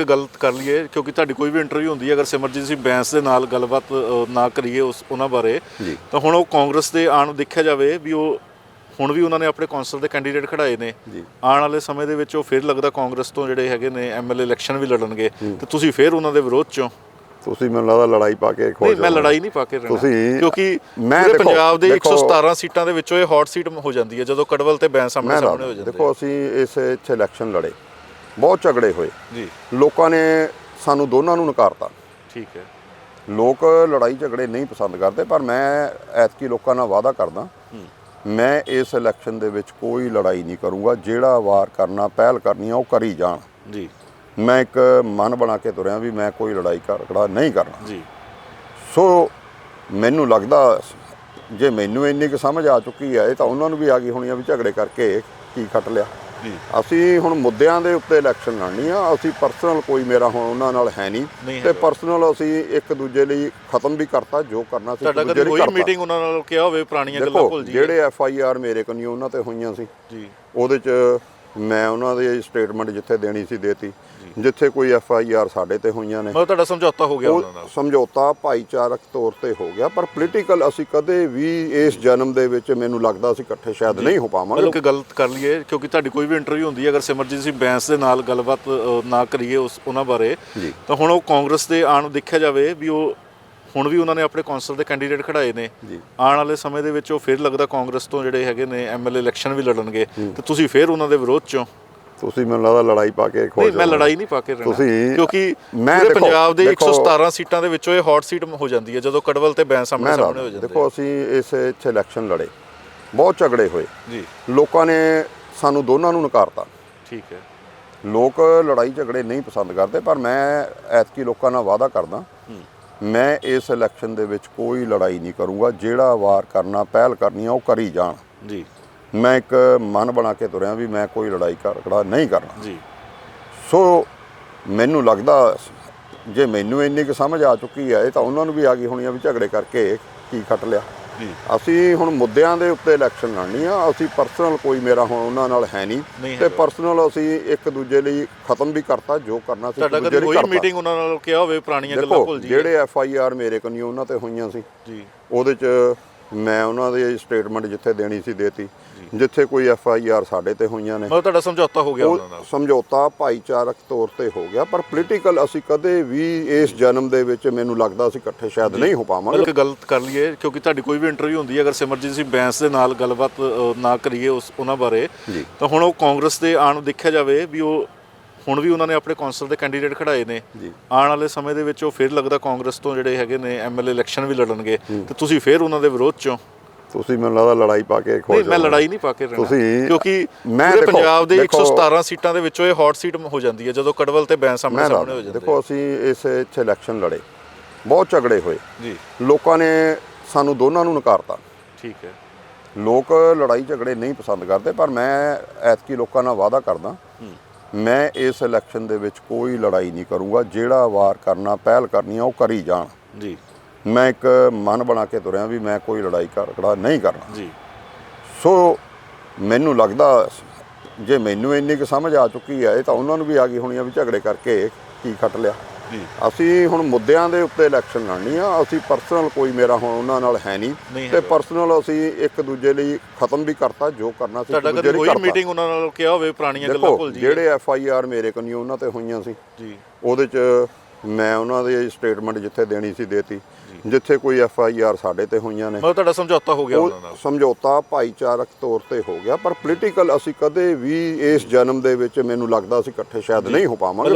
ਇੱਕ ਗੱਲ ਕਰ ਲਈਏ ਕਿਉਂਕਿ ਤੁਹਾਡੀ ਕੋਈ ਵੀ ਇੰਟਰਵਿਊ ਹੁੰਦੀ ਹੈ ਅਗਰ ਸਿਮਰਜੀਤ ਸਿੰਘ ਬੈਂਸ ਦੇ ਨਾਲ ਗੱਲਬਾਤ ਨਾ ਕਰੀਏ ਉਸ ਉਹਨਾਂ ਬਾਰੇ। ਤਾਂ ਹੁਣ ਉਹ ਕਾਂਗਰਸ ਦੇ ਆਣ ਨੂੰ ਦੇਖਿਆ ਜਾਵੇ ਵੀ ਉਹ ਹੁਣ ਵੀ ਉਹਨਾਂ ਨੇ ਆਪਣੇ ਕੌਂਸਲ ਦੇ ਕੈਂਡੀਡੇਟ ਖੜਾਏ ਨੇ। ਆਉਣ ਵਾਲੇ ਸਮੇਂ ਦੇ ਵਿੱਚ ਉਹ ਫਿਰ ਲੱਗਦਾ ਕਾਂਗਰਸ ਤੋਂ ਜਿਹੜੇ ਹੈਗੇ ਨੇ ਐਮਐਲਏ ਇਲੈਕਸ਼ਨ ਵੀ ਲੜਨਗੇ। ਤੇ ਤੁਸੀਂ ਫਿਰ ਉਹਨਾਂ ਦੇ ਵਿਰੋਧ ਚੋਂ? ਤੁਸੀਂ ਮੈਨੂੰ ਲੱਗਦਾ ਲੜਾਈ ਪਾ ਕੇ ਖੋ ਨਹੀਂ ਮੈਂ ਲੜਾਈ ਨਹੀਂ ਪਾ ਕੇ ਰਹਿਣਾ। ਤੁਸੀਂ- ਕਿਉਂਕਿ ਮੈਂ ਪੰਜਾਬ ਦੇ ਦੇਖੋ- 117 ਸੀਟਾਂ ਦੇ ਵਿੱਚੋਂ ਇਹ ਹੌਟ ਸੀਟ ਹੋ ਜਾਂਦੀ ਹੈ ਜਦੋਂ ਕੜਵਲ ਤੇ ਬੈਂਸ ਸਾਹਮਣੇ ਸਾਹਮਣੇ ਹੋ ਜਾਂਦੇ ਦੇਖੋ ਅਸੀਂ ਇਸ ਇਲੈਕਸ਼ਨ ਲੜੇ। ਬਹੁਤ ਝਗੜੇ ਹੋਏ। ਜੀ। ਲੋਕਾਂ ਨੇ ਸਾਨੂੰ ਦੋਨਾਂ ਨੂੰ ਨਕਾਰਤਾ। ਠੀਕ ਹੈ। ਲੋਕ ਲੜਾਈ ਝਗੜੇ ਨਹੀਂ ਪਸੰਦ ਕਰਦੇ ਪਰ ਮੈਂ ਐਤਕੀ ਲੋਕਾਂ ਨਾਲ ਵਾਅਦਾ ਕਰਦਾ ਮੈਂ ਇਸ ਇਲੈਕਸ਼ਨ ਦੇ ਵਿੱਚ ਕੋਈ ਲੜਾਈ ਨਹੀਂ ਕਰੂੰਗਾ ਜਿਹੜਾ ਵਾਰ ਕਰਨਾ ਪਹਿਲ ਕਰਨੀ ਆ ਉਹ ਕਰੀ ਜਾਣ। ਜੀ। ਮੈਂ ਇੱਕ ਮਨ ਬਣਾ ਕੇ ਤੁਰਿਆ ਵੀ ਮੈਂ ਕੋਈ ਲੜਾਈ ਝਗੜਾ ਨਹੀਂ ਕਰਨਾ। ਜੀ। ਸੋ ਮੈਨੂੰ ਲੱਗਦਾ ਜੇ ਮੈਨੂੰ ਇੰਨੀ ਕੁ ਸਮਝ ਆ ਚੁੱਕੀ ਹੈ ਇਹ ਤਾਂ ਉਹਨਾਂ ਨੂੰ ਵੀ ਆ ਗਈ ਹੋਣੀ ਆ ਵੀ ਝਗੜੇ ਕਰਕੇ ਕੀ ਖੱਟ ਲਿਆ। ਅਸੀਂ ਹੁਣ ਮੁੱਦਿਆਂ ਦੇ ਉੱਤੇ ਇਲੈਕਸ਼ਨ ਲੜਨੀ ਆ। ਅਸੀਂ ਪਰਸਨਲ ਕੋਈ ਮੇਰਾ ਹੁਣ ਉਹਨਾਂ ਨਾਲ ਹੈ ਨਹੀਂ। ਨਹੀਂ। ਤੇ ਪਰਸਨਲ ਅਸੀਂ ਇੱਕ ਦੂਜੇ ਲਈ ਖਤਮ ਵੀ ਕਰਤਾ ਜੋ ਕਰਨਾ ਸੀ ਤੁਹਾਡਾ ਕਦੇ ਕੋਈ ਮੀਟਿੰਗ ਉਹਨਾਂ ਨਾਲ ਕਿਹਾ ਹੋਵੇ ਪੁਰਾਣੀਆਂ ਗੱਲਾਂ ਭੁੱਲ ਜੀ ਜਿਹੜੇ ਐਫ ਆਈ ਆਰ ਮੇਰੇ ਕੋਲ ਉਹਨਾਂ ਤੇ ਹੋਈਆਂ ਸੀ। ਜੀ। ਉਹਦੇ ਚ ਮੈਂ ਉਹਨਾਂ ਦੀ ਸਟੇਟਮੈਂਟ ਜਿੱਥੇ ਦੇਣੀ ਸੀ ਦੇਤੀ ਜਿੱਥੇ ਕੋਈ ਐਫ ਆਈ ਆਰ ਸਾਡੇ ਤੇ ਹੋਈਆਂ ਨੇ। ਮਤਲਬ ਤੁਹਾਡਾ ਸਮਝੌਤਾ ਹੋ ਗਿਆ ਉਹ ਉਹਨਾਂ ਨਾਲ ਸਮਝੌਤਾ ਭਾਈਚਾਰਕ ਤੌਰ ਤੇ ਹੋ ਗਿਆ ਪਰ ਪੋਲੀਟੀਕਲ ਅਸੀਂ ਕਦੇ ਵੀ ਇਸ ਜਨਮ ਦੇ ਵਿੱਚ ਮੈਨੂੰ ਲੱਗਦਾ ਅਸੀਂ ਇਕੱਠੇ ਸ਼ਾਇਦ ਨਹੀਂ ਹੋ ਪਾਵਾਂਗੇ। ਮਤਲਬ ਕਿ ਗੱਲ ਕਰ ਲਈਏ ਕਿਉਂਕਿ ਤੁਹਾਡੀ ਕੋਈ ਵੀ ਇੰਟਰਵਿਊ ਹੁੰਦੀ ਹੈ ਅਗਰ ਸਿਮਰਜੀਤ ਸਿੰਘ ਬੈਂਸ ਦੇ ਨਾਲ ਗੱਲਬਾਤ ਨਾ ਕਰੀਏ ਉਸ ਉਹਨਾਂ ਬਾਰੇ। ਤਾਂ ਹੁਣ ਉਹ ਕਾਂਗਰਸ ਦੇ ਆਣ ਦੇਖਿਆ ਜਾਵੇ ਵੀ ਉਹ ਹੁਣ ਵੀ ਉਹਨਾਂ ਨੇ ਆਪਣੇ ਕੌਂਸਲ ਦੇ ਕੈਂਡੀਡੇਟ ਖੜਾਏ ਨੇ। ਆਉਣ ਵਾਲੇ ਸਮੇਂ ਦੇ ਵਿੱਚ ਉਹ ਫਿਰ ਲੱਗਦਾ ਕਾਂਗਰਸ ਤੋਂ ਜਿਹੜੇ ਹੈਗੇ ਨੇ ਐਮਐਲਏ ਇਲੈਕਸ਼ਨ ਵੀ ਲੜਨਗੇ। ਤੇ ਤੁਸੀਂ ਫਿਰ ਉਹਨਾਂ ਦੇ ਵਿਰੋਧ ਚੋਂ? ਤੁਸੀਂ ਮੈਨੂੰ ਲੱਗਦਾ ਲੜਾਈ ਪਾ ਕੇ ਖੋ ਨਹੀਂ ਮੈਂ। ਲੜਾਈ ਨਹੀਂ ਪਾ ਕੇ ਰਹਿਣਾ। ਤੁਸੀਂ- ਕਿਉਂਕਿ ਮੈਂ ਪੰਜਾਬ ਦੇ ਦੇਖੋ- 117 ਸੀਟਾਂ ਦੇ ਵਿੱਚੋਂ ਇਹ ਹੌਟ ਸੀਟ ਹੋ ਜਾਂਦੀ ਹੈ ਜਦੋਂ ਕੜਵਲ ਤੇ ਬੈਂਸ ਸਾਹਮਣੇ ਸਾਹਮਣੇ ਹੋ ਜਾਂਦੇ ਦੇਖੋ ਅਸੀਂ ਇਸ ਇੱਥੇ ਇਲੈਕਸ਼ਨ ਲੜੇ। ਬਹੁਤ ਝਗੜੇ ਹੋਏ। ਜੀ। ਲੋਕਾਂ ਨੇ ਸਾਨੂੰ ਦੋਨਾਂ ਨੂੰ ਨਕਾਰਤਾ। ਠੀਕ ਹੈ। ਲੋਕ ਲੜਾਈ ਝਗੜੇ ਨਹੀਂ ਪਸੰਦ ਕਰਦੇ ਪਰ ਮੈਂ ਐਤਕੀ ਲੋਕਾਂ ਨਾਲ ਵਾਅਦਾ ਕਰਦਾ ਮੈਂ ਇਸ ਇਲੈਕਸ਼ਨ ਦੇ ਵਿੱਚ ਕੋਈ ਲੜਾਈ ਨਹੀਂ ਕਰੂੰਗਾ ਜਿਹੜਾ ਵਾਰ ਕਰਨਾ ਪਹਿਲ ਕਰਨੀ ਆ ਉਹ ਕਰੀ ਜਾਣ। ਜੀ। ਮੈਂ ਇੱਕ ਮਨ ਬਣਾ ਕੇ ਤੁਰਿਆ ਵੀ ਮੈਂ ਕੋਈ ਲੜਾਈ ਝਗੜਾ ਨਹੀਂ ਕਰਨਾ। ਜੀ। ਸੋ ਮੈਨੂੰ ਲੱਗਦਾ ਜੇ ਮੈਨੂੰ ਇੰਨੀ ਕੁ ਸਮਝ ਆ ਚੁੱਕੀ ਹੈ ਇਹ ਤਾਂ ਉਹਨਾਂ ਨੂੰ ਵੀ ਆ ਗਈ ਹੋਣੀ ਆ ਵੀ ਝਗੜੇ ਕਰਕੇ ਕੀ ਖੱਟ ਲਿਆ। ਅਸੀਂ ਹੁਣ ਮੁੱਦਿਆਂ ਦੇ ਉੱਤੇ ਇਲੈਕਸ਼ਨ ਲੜਨੀ ਆ ਅਸੀਂ ਪਰਸਨਲ ਕੋਈ ਮੇਰਾ ਹੁਣ ਉਹਨਾਂ ਨਾਲ ਹੈ ਨਹੀਂ। ਨਹੀਂ ਤੇ। ਪਰਸਨਲ ਅਸੀਂ ਇੱਕ ਦੂਜੇ ਲਈ ਖਤਮ ਵੀ ਕਰਤਾ ਜੋ ਕਰਨਾ ਸੀ ਤੁਹਾਡਾ ਕਦੇ ਕੋਈ। ਮੀਟਿੰਗ ਉਹਨਾਂ ਨਾਲ ਕਿਹਾ ਹੋਵੇ ਪੁਰਾਣੀਆਂ ਗੱਲਾਂ ਭੁੱਲ ਜੀ ਜਿਹੜੇ ਐਫ ਆਈ ਆਰ ਮੇਰੇ ਕੋਲ ਉਹਨਾਂ ਤੇ ਹੋਈਆਂ ਸੀ। ਜੀ। ਉਹਦੇ ਚ ਮੈਂ ਉਹਨਾਂ ਦੀ ਸਟੇਟਮੈਂਟ ਜਿੱਥੇ ਦੇਣੀ ਸੀ ਦੇਤੀ। ਜਿੱਥੇ ਕੋਈ ਐਫ ਆਈ ਆਰ ਸਾਡੇ ਤੇ ਹੋਈਆਂ ਨੇ। ਮਤਲਬ ਤੁਹਾਡਾ ਸਮਝੌਤਾ ਹੋ ਗਿਆ ਉਹ ਉਹਨਾਂ ਨਾਲ ਸਮਝੌਤਾ ਭਾਈਚਾਰਕ ਤੌਰ ਤੇ ਹੋ ਗਿਆ ਪਰ ਪੋਲੀਟੀਕਲ ਅਸੀਂ ਕਦੇ ਵੀ ਇਸ ਜਨਮ ਦੇ ਵਿੱਚ ਮੈਨੂੰ ਲੱਗਦਾ ਅਸੀਂ ਇਕੱਠੇ ਸ਼ਾਇਦ ਨਹੀਂ ਹੋ ਪਾਵਾਂਗੇ। ਮਤਲਬ ਕਿ ਗੱਲ ਕਰ ਲਈਏ ਕਿਉਂਕਿ ਤੁਹਾਡੀ ਕੋਈ ਵੀ ਇੰਟਰਵਿਊ ਹੁੰਦੀ ਹੈ ਅਗਰ ਸਿਮਰਜੀਤ ਸਿੰਘ ਬੈਂਸ ਦੇ ਨਾਲ ਗੱਲਬਾਤ ਨਾ ਕਰੀਏ ਉਸ ਉਹਨਾਂ ਬਾਰੇ। ਤਾਂ ਹੁਣ ਉਹ ਕਾਂਗਰਸ ਦੇ ਆਣ ਦੇਖਿਆ ਜਾਵੇ ਵੀ ਉਹ ਹੁਣ ਵੀ ਉਹਨਾਂ ਨੇ ਆਪਣੇ ਕੌਂਸਲ ਦੇ ਕੈਂਡੀਡੇਟ ਖੜਾਏ ਨੇ। ਆਉਣ ਵਾਲੇ ਸਮੇਂ ਦੇ ਵਿੱਚ ਉਹ ਫਿਰ ਲੱਗਦਾ ਕਾਂਗਰਸ ਤੋਂ ਜਿਹੜੇ ਹੈਗੇ ਨੇ ਐਮਐਲਏ ਇਲੈਕਸ਼ਨ ਵੀ ਲੜਨਗੇ। ਤੇ ਤੁਸੀਂ ਫਿਰ ਉਹਨਾਂ ਦੇ ਵਿਰੋਧ ਚੋਂ ਤੁਸੀਂ ਮੈਨੂੰ ਲੱਗਦਾ ਲੜਾਈ ਪਾ ਕੇ ਖੋ ਨਹੀਂ ਮੈਂ। ਲੜਾਈ ਨਹੀਂ ਪਾ ਕੇ ਰਹਿਣਾ। ਤੁਸੀਂ- ਕਿਉਂਕਿ ਮੈਂ ਪੰਜਾਬ ਦੇ ਦੇਖੋ- 117 ਸੀਟਾਂ ਦੇ ਵਿੱਚੋਂ ਇਹ ਹੌਟ ਸੀਟ ਹੋ ਜਾਂਦੀ ਹੈ ਜਦੋਂ ਕੜਵਲ ਤੇ ਬੈਂਸ ਸਾਹਮਣੇ ਸਾਹਮਣੇ ਹੋ ਜਾਂਦੇ ਦੇਖੋ ਅਸੀਂ ਇਸ ਇੱਥੇ ਇਲੈਕਸ਼ਨ ਲੜੇ। ਬਹੁਤ ਝਗੜੇ ਹੋਏ। ਜੀ। ਲੋਕਾਂ ਨੇ ਸਾਨੂੰ ਦੋਨਾਂ ਨੂੰ ਨਕਾਰਤਾ। ਠੀਕ ਹੈ। ਲੋਕ ਲੜਾਈ ਝਗੜੇ ਨਹੀਂ ਪਸੰਦ ਕਰਦੇ ਪਰ ਮੈਂ ਐਤਕੀ ਲੋਕਾਂ ਨਾਲ ਵਾਅਦਾ ਕਰਦਾ ਮੈਂ ਇਸ ਇਲੈਕਸ਼ਨ ਦੇ ਵਿੱਚ ਕੋਈ ਲੜਾਈ ਨਹੀਂ ਕਰੂੰਗਾ ਜਿਹੜਾ ਵਾਰ ਕਰਨਾ ਪਹਿਲ ਕਰਨੀ ਆ ਉਹ ਕਰੀ ਜਾਣ। ਜੀ। ਮੈਂ ਇੱਕ ਮਨ ਬਣਾ ਕੇ ਤੁਰਿਆ ਵੀ ਮੈਂ ਕੋਈ ਲੜਾਈ ਝਗੜਾ ਨਹੀਂ ਕਰਨਾ। ਜੀ। ਸੋ ਮੈਨੂੰ ਲੱਗਦਾ ਜੇ ਮੈਨੂੰ ਇੰਨੀ ਕੁ ਸਮਝ ਆ ਚੁੱਕੀ ਹੈ ਇਹ ਤਾਂ ਉਹਨਾਂ ਨੂੰ ਵੀ ਆ ਗਈ ਹੋਣੀ ਆ ਵੀ ਝਗੜੇ ਕਰਕੇ ਕੀ ਖੱਟ ਲਿਆ। ਅਸੀਂ ਹੁਣ ਮੁੱਦਿਆਂ ਦੇ ਉੱਤੇ ਇਲੈਕਸ਼ਨ ਲੜਨੀ ਆ ਅਸੀਂ ਪਰਸਨਲ ਕੋਈ ਮੇਰਾ ਹੁਣ ਉਹਨਾਂ ਨਾਲ ਹੈ ਨਹੀਂ ਨਹੀਂ। ਤੇ ਪਰਸਨਲ ਅਸੀਂ ਇੱਕ ਦੂਜੇ ਲਈ ਖਤਮ ਵੀ ਕਰਤਾ ਜੋ ਕਰਨਾ ਸੀ ਤੁਹਾਡਾ ਕਦੇ ਕੋਈ। ਮੀਟਿੰਗ ਉਹਨਾਂ ਨਾਲ ਕਿਹਾ ਹੋਵੇ ਪੁਰਾਣੀਆਂ ਗੱਲਾਂ ਭੁੱਲ ਜੀ ਜਿਹੜੇ ਐਫ ਆਈ ਆਰ ਮੇਰੇ ਕੋਲ ਉਹਨਾਂ ਤੇ ਹੋਈਆਂ ਸੀ। ਜੀ। ਉਹਦੇ ਚ ਮੈਂ ਉਹਨਾਂ ਦੀ ਸਟੇਟਮੈਂਟ ਜਿੱਥੇ ਦੇਣੀ ਸੀ ਦੇਤੀ ਜਿੱਥੇ ਕੋਈ ਐਫ ਆਈ ਆਰ ਸਾਡੇ ਤੇ ਹੋਈਆਂ ਨੇ। ਮਤਲਬ ਤੁਹਾਡਾ ਸਮਝੌਤਾ ਹੋ ਗਿਆ ਉਹ ਉਹਨਾਂ ਨਾਲ? ਸਮਝੌਤਾ ਭਾਈਚਾਰਕ ਤੌਰ ਤੇ ਹੋ ਗਿਆ ਪਰ ਪੋਲੀਟੀਕਲ ਅਸੀਂ ਕਦੇ ਵੀ ਇਸ ਜਨਮ ਦੇ ਵਿੱਚ ਮੈਨੂੰ ਲੱਗਦਾ ਅਸੀਂ ਇਕੱਠੇ ਸ਼ਾਇਦ ਨਹੀਂ ਹੋ ਪਾਵਾਂਗੇ।